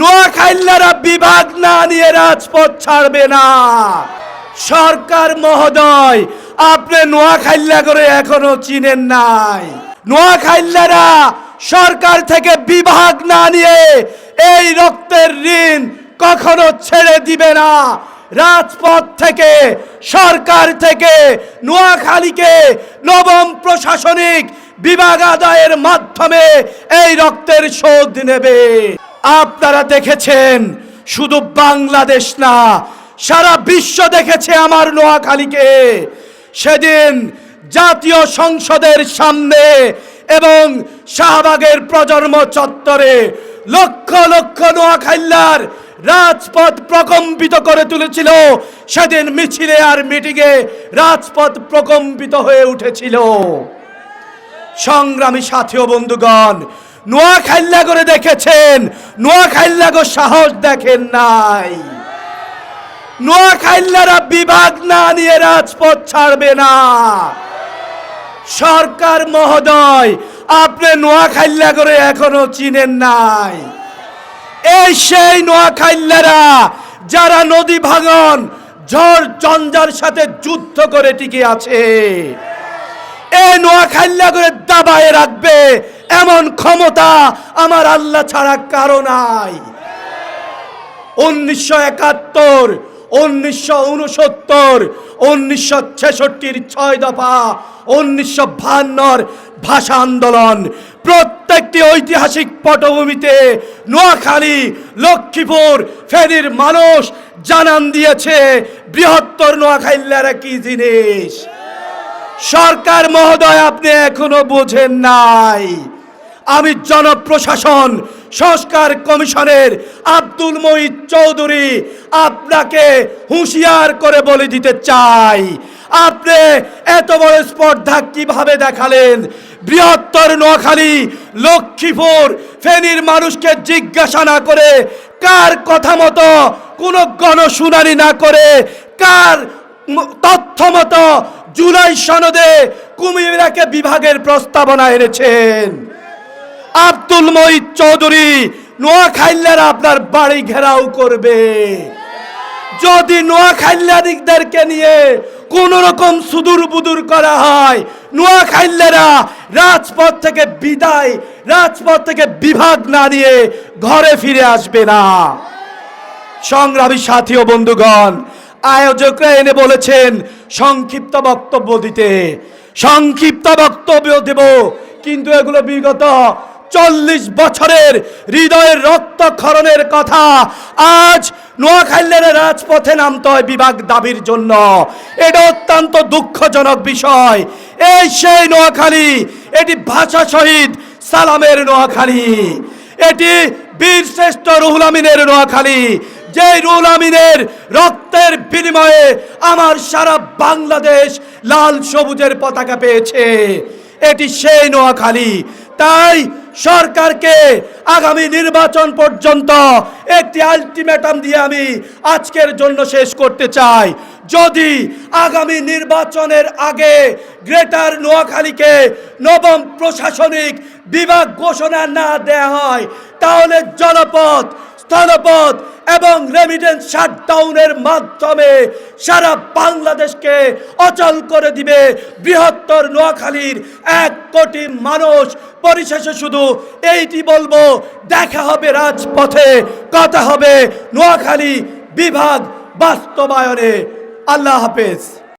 নোয়াখাইল্লারা বিভাগ না নিয়ে রাজপথ ছাড়বে না। সরকার মহোদয়, আপনি নোয়াখাইল্লা করে এখনও চিনেন নাই। নোয়াখাইল্লারা সরকার থেকে বিভাগ না নিয়ে এই রক্তের ঋণ কখনো ছেড়ে দিবে না। রাজপথ থেকে, সরকার থেকে নোয়াখালীকে নবম প্রশাসনিক বিভাগ আদায়ের মাধ্যমে এই রক্তের শোধ নেবে। আপনারা দেখেছেন, শুধু বাংলাদেশ না, সারা বিশ্ব দেখেছে আমার নোয়াখালীকে। সেদিন জাতীয় সংসদের সামনে এবং শাহবাগের প্রজন্ম চত্বরে লক্ষ লক্ষ নোয়াখাইল্লার রাজপথ প্রকম্পিত করে তুলেছিল। সেদিন মিছিলে আর মিটিংয়ে রাজপথ প্রকম্পিত হয়ে উঠেছিল। সংগ্রামী সাথী ও বন্ধুগণ নোয়াখাইল্লা করে দেখেছেন। নোয়াখাইল্লা গো সাহস দেখেন নাই। নোয়া নোয়াখাইল্লারা বিভাগ না নিয়ে রাজপথ ছাড়বে না। সরকার মহোদয়, আপনি নোয়াখাইল্লা করে এখনও চিনেন নাই। এই সেই নোয়াখাইল্লারা যারা নদী ভাঙন, ঝড় জঞ্জার সাথে যুদ্ধ করে টিকে আছে এ নোয়াখাইল্লা করে দাবায় রাখবে এমন ক্ষমতা আমার আল্লাহ ছাড়া কারও নাই। উনিশশো একাত্তর, উনিশশো উনসত্তর, উনিশশো ছেষট্টির ছয় দফা, উনিশশো বাহান্নর ভাষা আন্দোলন। প্রত্যেকটি ঐতিহাসিক পটভূমিতে নোয়াখালী, লক্ষ্মীপুর, ফেনীর মানুষ জানান দিয়েছে, বৃহত্তর নোয়াখাইল্লারা কি জিনিস। সরকার মহোদয়, আপনি এখনও বোঝেন নাই। আমি জনপ্রশাসন, সংস্কার কমিশনের আব্দুল মঈদ চৌধুরী আপনাকে হুঁশিয়ার করে বলে দিতে চাই। আপনি এত বড় স্পর্ধা কীভাবে দেখালেন? বৃহত্তর নোয়াখালী, লক্ষ্মীপুর, ফেনীর মানুষকে জিজ্ঞাসা না করে, কার কথা মতো, কোনো গণশুনানি না করে, কার তথ্য মতো জুলাই সনদে কুমিরাকে বিভাগের প্রস্তাবনা এনেছেন। আব্দুল মঈদ চৌধুরী নোয়াখাইল্লারা আপনার বাড়ি ঘেরাও করবে। যদি নোয়াখাইল্লাদিকদেরকে নিয়ে কোন রকম সুদূর বুদুর করা হয় নোয়াখাইল্লারা রাজপথ থেকে বিদায়, রাজপথ থেকে বিভাগ না নিয়ে ঘরে ফিরে আসবে না। সংগ্রামী সাথী ও বন্ধুগণ, আয়োজকরা এনে বলেছেন সংক্ষিপ্ত বক্তব্য দিতে, সংক্ষিপ্ত বক্তব্য দেব। কিন্তু এগুলো বিগত চল্লিশ বছরের হৃদয়ের রক্তক্ষরণের কথা আজ নোয়াখাইলের রাজপথে নামতে হয় বিভাগ দাবির জন্য। এটা অত্যন্ত দুঃখজনক বিষয়। এই সেই নোয়াখালী, এটি ভাষা শহীদ সালামের নোয়াখালী। এটি বীর শ্রেষ্ঠ রুহুল আমিনের নোয়াখালী। যে রুহুল আমিনের রক্তের বিনিময়ে আমার সারা বাংলাদেশ লাল সবুজের পতাকা পেয়েছে। এটি সেই নোয়াখালী। তাই সরকারকে আগামী নির্বাচন পর্যন্ত একটি আলটিমেটাম দিয়ে আমি আজকের জন্য শেষ করতে চাই। যদি আগামী নির্বাচনের আগে গ্রেটার নোয়াখালীকে নবম প্রশাসনিক বিভাগ ঘোষণা না দেয়া হয়, তাহলে জনপথ স্থলপথ এবং রেমিটেন্স শাটডাউনের মাধ্যমে সারা বাংলাদেশকে অচল করে দিবে বৃহত্তর নোয়াখালীর এক কোটি মানুষ। পরিশেষে শুধু এইটি বলব, দেখা হবে রাজপথে, কথা হবে নোয়াখালী বিভাগ বাস্তবায়নে। আল্লাহ হাফেজ।